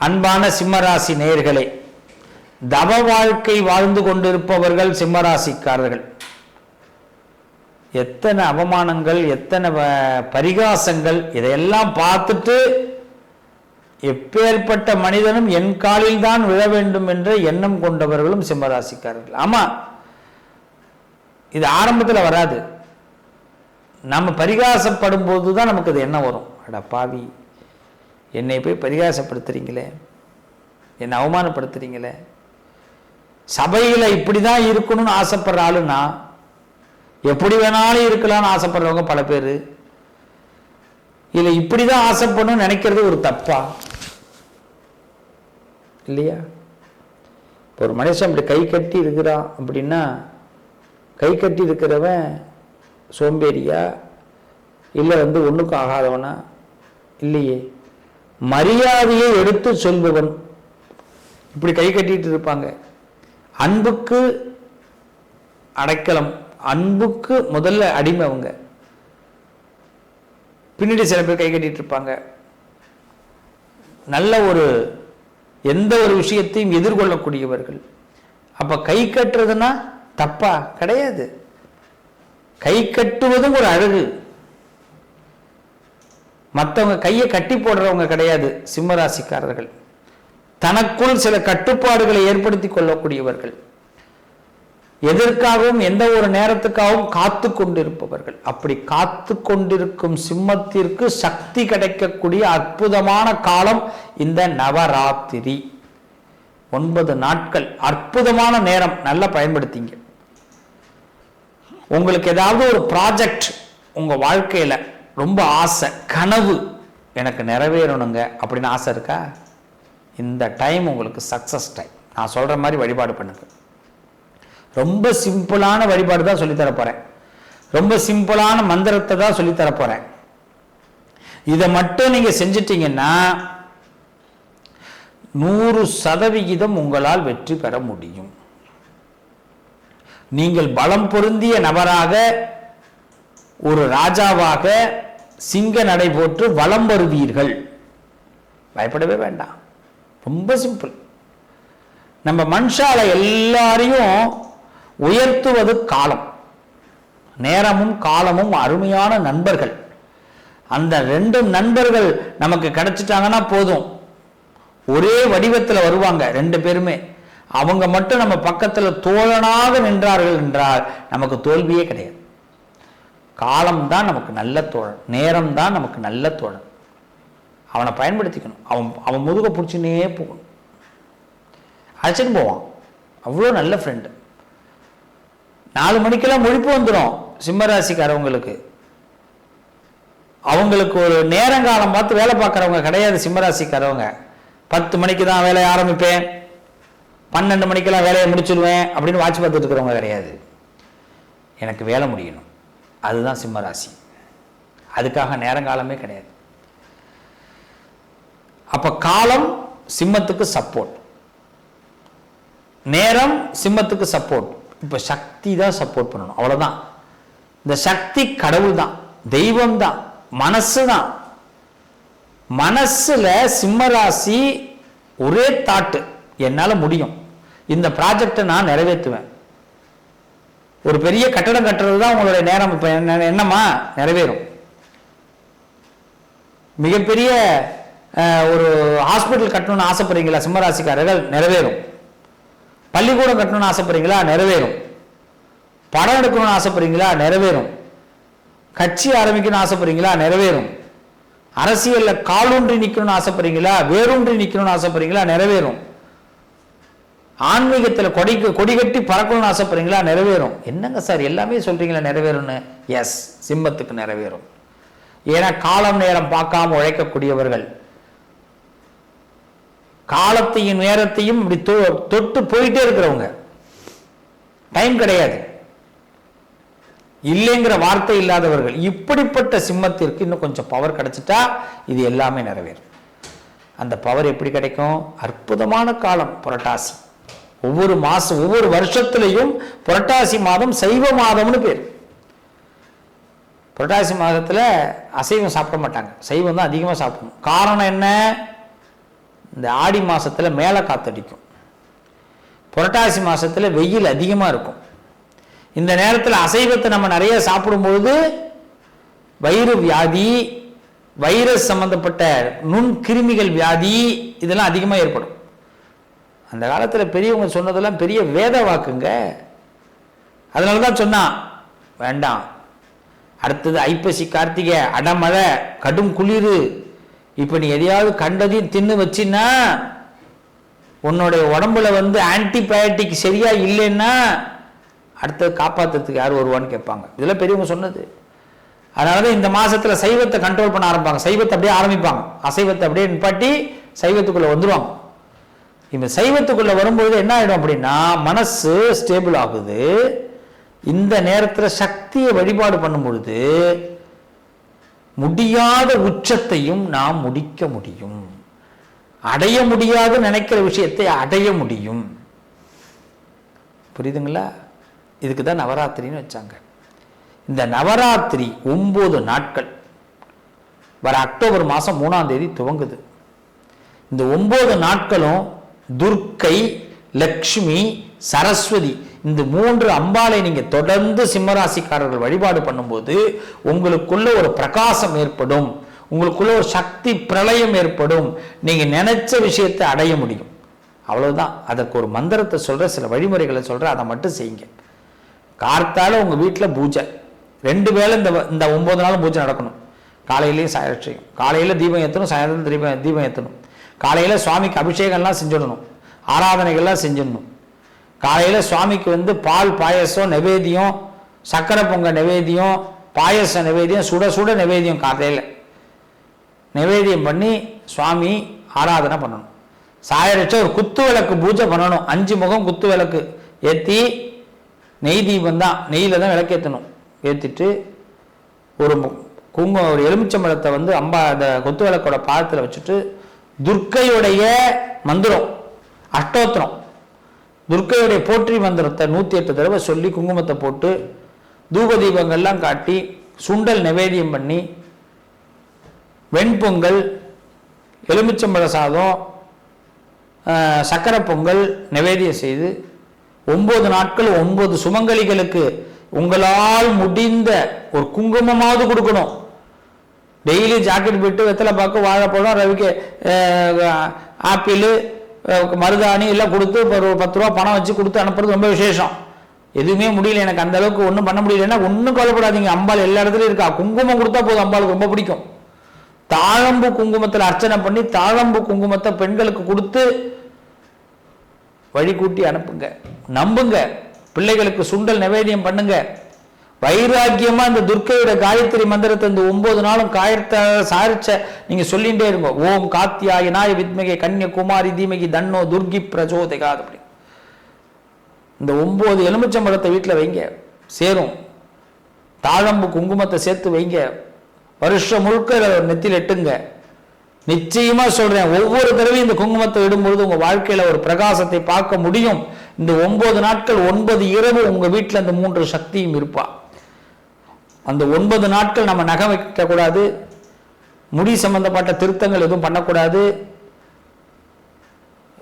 அன்பான சிம்மராசி நேயர்களே தவ வாழ்க்கை வாழ்ந்து கொண்டிருப்பவர்கள் சிம்மராசிக்காரர்கள். எத்தனை அவமானங்கள் எத்தனை வ- பரிகாசங்கள் இதையெல்லாம் பார்த்துட்டு எப்பேற்பட்ட மனிதனும் என் காலில் தான் விழ வேண்டும் என்ற எண்ணம் கொண்டவர்களும் சிம்மராசிக்காரர்கள். ஆமா இது ஆரம்பத்தில் வராது. நம்ம பரிகாசப்படும் போது தான் நமக்கு அது எண்ணம் வரும். அட பாவி என்னை போய் பரிகாசப்படுத்துறீங்களே? என்னை அவமானப்படுத்துறீங்களே? சபையில் இப்படி தான் இருக்கணும்னு ஆசைப்படுற ஆளுன்னா எப்படி வேணாலும் இருக்கலாம்னு ஆசைப்படுறவங்க பல பேர். இல்லை இப்படி தான் ஆசைப்படணும்னு நினைக்கிறது ஒரு தப்பா? இல்லையா? இப்போ ஒரு மனுஷன் இப்படி கை கட்டி இருக்கிறான் அப்படின்னா கை கட்டி இருக்கிறவன் சோம்பேறியா? இல்லை வந்து ஒன்றுக்கும் ஆகாதவனா? இல்லையே. மரியாதையை எடுத்து சொல்பவன். இப்படி கை கட்டிட்டு இருப்பாங்க. அன்புக்கு அடைக்கலம். அன்புக்கு முதல்ல அடிமை அவங்க. பின்னாடி சில பேர் கை கட்டிட்டு இருப்பாங்க. நல்ல ஒரு எந்த ஒரு விஷயத்தையும் எதிர்கொள்ளக்கூடியவர்கள். அப்ப கை கட்டுறதுன்னா தப்பா? கிடையாது. கை கட்டுவதும் ஒரு அழகு. மற்றவங்க கையை கட்டி போடுறவங்க கிடையாது சிம்மராசிக்காரர்கள். தனக்குள் சில கட்டுப்பாடுகளை ஏற்படுத்தி கொள்ளக்கூடியவர்கள். எதற்காகவும் எந்த ஒரு நேரத்துக்காகவும் காத்து கொண்டிருப்பவர்கள். அப்படி காத்து கொண்டிருக்கும் சிம்மத்திற்கு சக்தி கிடைக்கக்கூடிய அற்புதமான காலம் இந்த நவராத்திரி. ஒன்பது நாட்கள். அற்புதமான நேரம். நல்லா பயன்படுத்திங்க. உங்களுக்கு ஏதாவது ஒரு ப்ராஜெக்ட் உங்கள் வாழ்க்கையில் ரொம்ப ஆசை கனவு எனக்கு நிறைவேறணுங்க அப்படின்னு ஆசை இருக்கா? இந்த டைம் உங்களுக்கு சக்சஸ் டைம் நான் சொல்கிற மாதிரி வழிபாடு பண்ணுங்க. ரொம்ப சிம்பிளான வழிபாடு தான் சொல்லித்தரப்போகிறேன் ரொம்ப சிம்பிளான மந்திரத்தை தான் சொல்லித்தரப்போகிறேன் இதை மட்டும் நீங்கள் செஞ்சிட்டிங்கன்னா நூறு சதவிகிதம் உங்களால் வெற்றி பெற முடியும். நீங்கள் பலம் பொருந்திய நபராக ஒரு ராஜாவாக சிங்க நடை போட்டு வலம் வருவீர்கள். பயப்படவே வேண்டாம். ரொம்ப சிம்பிள் நம்ம மனுஷால எல்லாரையும் உயர்த்துவது காலம். நேரமும் காலமும் அருமையான நண்பர்கள். அந்த ரெண்டும் நண்பர்கள் நமக்கு கிடைச்சிட்டாங்கன்னா போதும். ஒரே வடிவத்தில் வருவாங்க ரெண்டு பேருமே. அவங்க மட்டும் நம்ம பக்கத்தில் தோழனாக நின்றார்கள் என்றால் நமக்கு தோல்வியே கிடையாது. காலம் தான் நமக்கு நல்ல தோழன். நேரம் தான் நமக்கு நல்ல தோழன். அவனை பயன்படுத்திக்கணும். அவன் அவன் முதுக பிடிச்சினே போகணும். அழைச்சிட்டு போவான். அவ்வளோ நல்ல ஃப்ரெண்டு நாலு மணிக்கெல்லாம் முழிப்பு வந்துடும் சிம்மராசிக்காரவங்களுக்கு. அவங்களுக்கு ஒரு நேரங்காலம் பார்த்து வேலை பார்க்குறவங்க கிடையாது சிம்மராசிக்காரவங்க. பத்து மணிக்கு தான் வேலையை ஆரம்பிப்பேன். பன்னெண்டு மணிக்கெல்லாம் வேலையை முடிச்சிடுவேன் அப்படின்னு வாட்ச் பார்த்துட்டு இருக்கிறவங்க கிடையாது. எனக்கு வேலை முடியணும். அதுதான் சிம்ம ராசி. அதுக்காக நேரங்காலமே கிடையாது. அப்ப காலம் சிம்மத்துக்கு சப்போர்ட் நேரம் சிம்மத்துக்கு சப்போர்ட் இப்போ சக்தி தான் சப்போர்ட் பண்ணணும். அவ்வளவுதான். இந்த சக்தி கடவுள் தான். தெய்வம் தான். மனசு தான். மனசுல சிம்மராசி ஒரே தாட்டு என்னால முடியும். இந்த ப்ராஜெக்டை நான் நிறைவேற்றுவேன். ஒரு பெரிய கட்டடம் கட்டுறது தான் உங்களுடைய நேரம். இப்போ என்ன- என்னமா நிறைவேறும். மிகப்பெரிய ஒரு ஹாஸ்பிட்டல் கட்டணும்னு ஆசைப்படுறீங்களா? சிம்மராசிக்காரர்கள் நிறைவேறும். பள்ளிக்கூடம் கட்டணும்னு ஆசைப்படுறீங்களா? நிறைவேறும். படம் எடுக்கணும்னு ஆசைப்படுறீங்களா? நிறைவேறும். கட்சி ஆரம்பிக்கணும்னு ஆசைப்படுறீங்களா? நிறைவேறும். அரசியலில் காலூன்றி நிற்கணும்னு ஆசைப்படுறீங்களா? வேரூன்றி நிற்கணும்னு ஆசைப்படுறீங்களா? நிறைவேறும். ஆன்மீகத்தில் கொடி கொடி கட்டி பறக்கணும்னு ஆசைப்படுறீங்களா? நிறைவேறும். என்னங்க சார் எல்லாமே சொல்றீங்களா நிறைவேறும்னு? எஸ் சிம்மத்துக்கு நிறைவேறும். ஏன்னா காலம் நேரம் பார்க்காம உழைக்கக்கூடியவர்கள். காலத்தையும் நேரத்தையும் இப்படி தொ- தொட்டு போயிட்டே இருக்கிறவங்க. டைம் கிடையாது. இல்லைங்கிற வார்த்தை இல்லாதவர்கள். இப்படிப்பட்ட சிம்மத்திற்கு இன்னும் கொஞ்சம் பவர் கிடைச்சிட்டா இது எல்லாமே நிறைவேறும். அந்த பவர் எப்படி கிடைக்கும்? அற்புதமான காலம் புரட்டாசி. ஒவ்வொரு மாதம் ஒவ்வொரு வருஷத்துலையும் புரட்டாசி மாதம் சைவ மாதம்னு பேர். புரட்டாசி மாதத்தில் அசைவம் சாப்பிட மாட்டாங்க. சைவம் தான் அதிகமாக சாப்பிடணும். காரணம் என்ன? இந்த ஆடி மாதத்தில் மேலே காத்தடிக்கும். புரட்டாசி மாதத்தில் வெயில் அதிகமாக இருக்கும். இந்த நேரத்தில் அசைவத்தை நம்ம நிறைய சாப்பிடும்பொழுது வயிறு வியாதி வைரஸ் சம்பந்தப்பட்ட நுண்கிருமிகள் வியாதி இதெல்லாம் அதிகமாக ஏற்படும். அந்த காலத்தில் பெரியவங்க சொன்னதெல்லாம் பெரிய வேத வாக்குங்க. அதனால தான் சொன்னான் வேண்டாம். அடுத்தது ஐப்பசி கார்த்திகை அடமழை கடும் குளிர். இப்போ நீ எதையாவது கண்டதையும் தின்னு வச்சின்னா உன்னுடைய உடம்புல வந்து ஆன்டிபயோட்டிக் சரியா இல்லைன்னா அடுத்தது காப்பாற்றுறதுக்கு யார் வருவான்னு கேட்பாங்க. இதெல்லாம் பெரியவங்க சொன்னது. அதனால தான் இந்த மாதத்தில் சைவத்தை கண்ட்ரோல் பண்ண ஆரம்பிப்பாங்க. சைவத்தை அப்படியே ஆரம்பிப்பாங்க. அசைவத்தை அப்படியே நிப்பாட்டி சைவத்துக்குள்ளே வந்துடுவாங்க இந்த சைவத்துக்குள்ள வரும்போது என்ன ஆயிடும் அப்படின்னா மனசு ஸ்டேபிள் ஆகுது. இந்த நேரத்தில் சக்தியை வழிபாடு பண்ணும் பொழுது முடியாத உச்சத்தையும் நாம் முடிக்க முடியும். அடைய முடியாது நினைக்கிற விஷயத்தை அடைய முடியும். புரியுதுங்களா? இதுக்கு தான் நவராத்திரின்னு வச்சாங்க. இந்த நவராத்திரி ஒன்பது நாட்கள். வர அக்டோபர் மாதம் மூணாம் தேதி துவங்குது. இந்த ஒன்பது நாட்களும் துர்க்கை லக்ஷ்மி சரஸ்வதி இந்த மூன்று அம்பாளை நீங்கள் தொடர்ந்து சிம்மராசிக்காரர்கள் வழிபாடு பண்ணும்போது உங்களுக்குள்ள ஒரு பிரகாசம் ஏற்படும். உங்களுக்குள்ள ஒரு சக்தி பிரளயம் ஏற்படும். நீங்கள் நினைச்ச விஷயத்தை அடைய முடியும். அவ்வளவுதான். அதற்கு ஒரு மந்திரத்தை சொல்ற சில வழிமுறைகளை சொல்ற அதை மட்டும் செய்யுங்க. கார்த்தால உங்க வீட்டில் பூஜை. ரெண்டு வேளை இந்த இந்த ஒன்பது நாளும் பூஜை நடக்கணும். காலையிலையும் சாயட்சியம் காலையில் தீபம் ஏற்றணும் சாயந்தரம் தீபம் தீபம் ஏற்றணும் காலையில் சுவாமிக்கு அபிஷேகம்லாம் செஞ்சிடணும் ஆராதனைகள்லாம் செஞ்சிடணும். காலையில் சுவாமிக்கு வந்து பால் பாயசம் நெவேதியம் சக்கரை பொங்க நெவேதியம் பாயச நெவேதியம் சுட சுட நெவேதியம் காலையில். நெவேதியம் பண்ணி சுவாமி ஆராதனை பண்ணணும். சாயரிச்ச ஒரு குத்து விளக்கு பூஜை பண்ணணும். அஞ்சு முகம் குத்து விளக்கு ஏற்றி நெய் தீபம் தான் நெய்யில் தான் விளக்கேற்றணும் ஏற்றிட்டு ஒரு மு- குங்குமம் ஒரு எலுமிச்சம்பழத்தை வந்து அம்பா அந்த குத்து விளக்கோட பாதத்தில் வச்சுட்டு துர்க்கையுடைய மந்திரம் அஷ்டோத்திரம். துர்க்கையுடைய போற்றி மந்திரத்தை நூற்றி எட்டு தடவை சொல்லி குங்குமத்தை போட்டு தூப தீபங்கள்லாம் காட்டி சுண்டல் நிவேதியம் பண்ணி வெண்பொங்கல் எலுமிச்சம்பழ சாதம் சக்கரை பொங்கல் நிவேதியம் செய்து ஒம்பது நாட்கள் ஒன்பது சுமங்கலிகளுக்கு உங்களால் முடிந்த ஒரு குங்குமமாவது கொடுக்கணும். டெய்லி ஜாக்கெட் போட்டு வெத்தலை பாக்கு வாழைப்பழம் ரவிக்கு ஆப்பிள் மருதாணி எல்லாம் கொடுத்து ஒரு பத்து ரூபா பணம் வச்சு கொடுத்து அனுப்புறது ரொம்ப விசேஷம். எதுவுமே முடியல. எனக்கு அந்த அளவுக்கு ஒன்றும் பண்ண முடியலன்னா ஒன்றும் கவலைப்படாதீங்க. அம்பாள் எல்லா இடத்துலையும் இருக்கா. குங்குமம் கொடுத்தா போதும். அம்பாளுக்கு ரொம்ப பிடிக்கும். தாழம்பு குங்குமத்தில் அர்ச்சனை பண்ணி தாழம்பு குங்குமத்தை பெண்களுக்கு கொடுத்து வழி கூட்டி அனுப்புங்க. நம்புங்க. பிள்ளைகளுக்கு சுண்டல் நிவேதியம் பண்ணுங்க. வைராக்கியமா இந்த துர்க்கையோட காயத்ரி மந்திரத்தை இந்த ஒன்பது நாளும் காயத்த சாரிச்ச நீங்க சொல்லிட்டே இருங்க. ஓம் காத்தியாயனாய வித்மகே வித்மகை கன்னியகுமாரி தீமகி தன்னோ துர்கி பிரஜோதகாத் அப்படி இந்த ஒன்பது எலுமிச்சம்பழத்தை வீட்டில் வைங்க. சேரும். தாழம்பு குங்குமத்தை சேர்த்து வைங்க. வருஷம் முழுக்க இதை நெத்தியில் எட்டுங்க. நிச்சயமா சொல்றேன் ஒவ்வொரு தடவையும் இந்த குங்குமத்தை விடும்பொழுது உங்க வாழ்க்கையில ஒரு பிரகாசத்தை பார்க்க முடியும். இந்த ஒன்பது நாட்கள் ஒன்பது இரவு உங்க வீட்டில் அந்த மூன்று சக்தியும் இருப்பா. அந்த ஒன்பது நாட்கள் நம்ம நகை வைக்கக்கூடாது. முடி சம்பந்தப்பட்ட திருத்தங்கள் எதுவும் பண்ணக்கூடாது.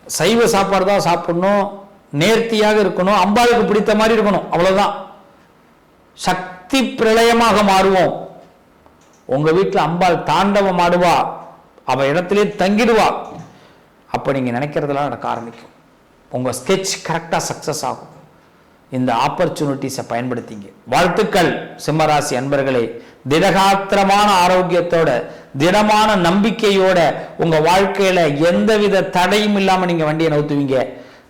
சைவ சாப்பாடு தான் சாப்பிடணும். நேர்த்தியாக இருக்கணும். அம்பாளுக்கு பிடித்த மாதிரி இருக்கணும். அவ்வளோதான் சக்தி பிரளயமாக மாறுவோம். உங்கள் வீட்டில் அம்பாள் தாண்டவம் ஆடுவா. அவ இடத்துலேயே தங்கிடுவா. அப்போ நீங்கள் நினைக்கிறதெல்லாம் நடக்க ஆரம்பிக்கும். உங்கள் ஸ்கெட்ச் கரெக்டாக சக்சஸ் ஆகும். இந்த ஆப்பர்ச்சுனிட்டிஸை பயன்படுத்திங்க. வாழ்த்துக்கள் சிம்மராசி அன்பர்களே. திடகாத்திரமான ஆரோக்கியத்தோட திடமான நம்பிக்கையோட உங்க வாழ்க்கையில எந்தவித தடையும் இல்லாம நீங்க வண்டியை நவுத்துவீங்க.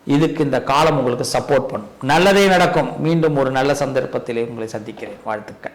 இதுக்கு இந்த காலம் உங்களுக்கு சப்போர்ட் பண்ணும். நல்லதே நடக்கும். மீண்டும் ஒரு நல்ல சந்தர்ப்பத்திலே உங்களை சந்திக்கிறேன். வாழ்த்துக்கள்.